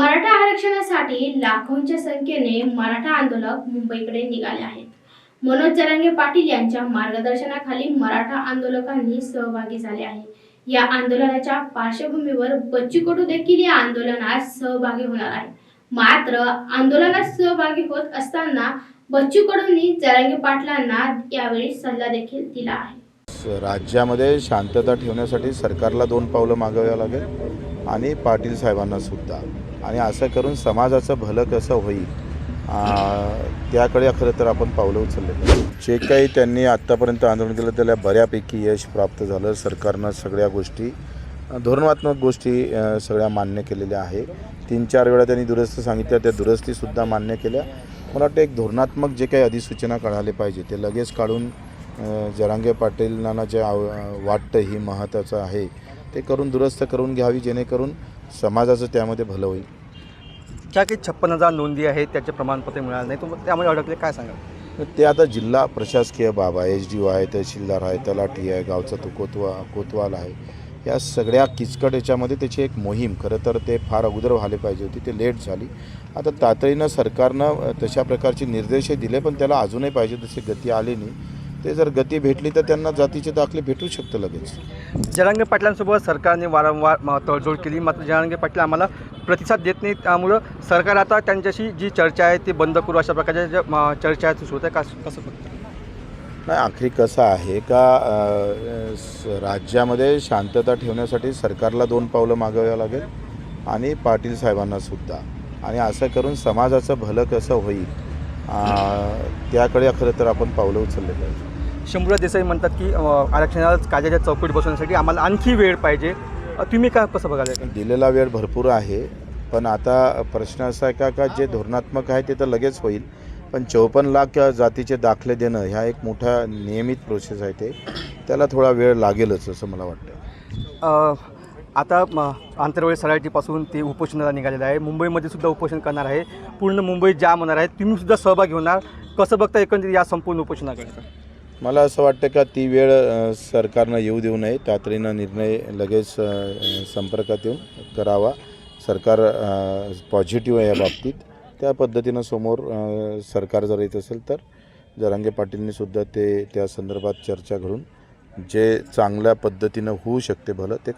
मराठा आरक्षणासाठी लाखोंच्या संख्येने मराठा आंदोलक मुंबईकडे निघाले आहेत. मनोज जरांगे पाटील यांच्या मार्गदर्शनाखाली मराठा आंदोलकांनी सहभागी झाले आहे. या आंदोलनाच्या पार्श्वभूमीवर बच्चू कडू देखील या आंदोलनात सहभागी होणार आहे मात्र आंदोलनात सहभागी होत असताना बच्चू कडूंनी जरांगे पाटलांना यावेळी सल्ला देखील दिला आहे. राज्यामध्ये शांतता ठेवण्यासाठी सरकारला दोन पावलं मागाव्या लागेल आणि पाटील साहेबांना सुद्धा. आणि असं करून समाजाचं भलं कसं होईल त्याकडे खरं तर आपण पावलं उचलले. जे काही त्यांनी आत्तापर्यंत आंदोलन केलं त्याला बऱ्यापैकी यश प्राप्त झालं. सरकारनं सगळ्या गोष्टी धोरणात्मक गोष्टी सगळ्या मान्य केलेल्या आहे. तीन चार वेळा त्यांनी दुरुस्ती सांगितल्या. त्या दुरुस्तीसुद्धा मान्य केल्या. मला वाटतं एक धोरणात्मक जे काही अधिसूचना काढायला पाहिजे ते लगेच काढून जरांगे पाटीलांना जे आव वाटतं ही महत्त्वाचं आहे. ते करून दुरुस्त करून घ्यावी जेणेकरून समाजाचं त्यामध्ये भलं होईल. ज्या काही छप्पन हजार नोंदी आहेत त्याचे प्रमाणपत्र मिळालं नाही तुम्ही त्यामध्ये अडकले काय सांगाल? ते आता जिल्हा प्रशासकीय बाब आहे एच डी ओ आहे तहसीलदार आहे तलाठी आहे गावचा तो कोतवा कोतवाल आहे. या सगळ्या किचकट याच्यामध्ये त्याची एक मोहीम. खरं तर ते फार अगोदर व्हायला पाहिजे होती ते लेट झाली. आता तातडीनं सरकारनं तशा प्रकारचे निर्देशही दिले पण त्याला अजूनही पाहिजे तशी गती आली नाही. ते जर गती भेटली तर त्यांना जातीचे दाखले भेटू शकतं लगेच. जरांगे पाटलांसोबत सरकारने वारंवार तडजोड केली. मात्र जरांगे पाटील आम्हाला प्रतिसाद देत नाही त्यामुळं सरकार आता त्यांच्याशी जी चर्चा आहे ती बंद करू अशा प्रकारच्या ज्या चर्चा आहेत सुरू आहे. का कसं? नाही आखरी कसं आहे का राज्यामध्ये शांतता ठेवण्यासाठी सरकारला दोन पावलं मागाव्या लागेल आणि पाटील साहेबांना सुद्धा. आणि असं करून समाजाचं भलं कसं होईल त्याकडे खरं तर आपण पावलं उचलले पाहिजे. शंभूराज देसाई म्हणतात की आरक्षणाला कायद्याच्या चौकट बसवण्यासाठी आम्हाला आणखी वेळ पाहिजे. तुम्ही काय कसं बघायला दिलेला वेळ भरपूर आहे पण आता प्रश्न असा आहे का का जे धोरणात्मक आहे ते तर लगेच होईल. पण चौपन्न लाख जातीचे दाखले देणं ह्या एक मोठा नियमित प्रोसेस आहे ते. त्याला थोडा वेळ लागेलच असं मला वाटतं. आता आंतरवळी सराटीपासून ते उपोषणाला निघालेलं आहे. मुंबईमध्ये सुद्धा उपोषण करणार आहे. पूर्ण मुंबई जाम होणार आहे. तुम्ही सुद्धा सहभागी होणार. कसं बघता एकंदरीत या संपूर्ण उपोषणाकडे? मला असं वाटतं का ती वेळ सरकारनं येऊ देऊ नये. तातडीनं निर्णय लगेच संपर्कात येऊन करावा. सरकार पॉझिटिव्ह आहे या बाबतीत. त्या पद्धतीनं समोर सरकार जर येत असेल तर जरांगे पाटीलनी सुद्धा ते त्या संदर्भात चर्चा घडून जे चांगल्या पद्धतीनं होऊ शकते भलं ते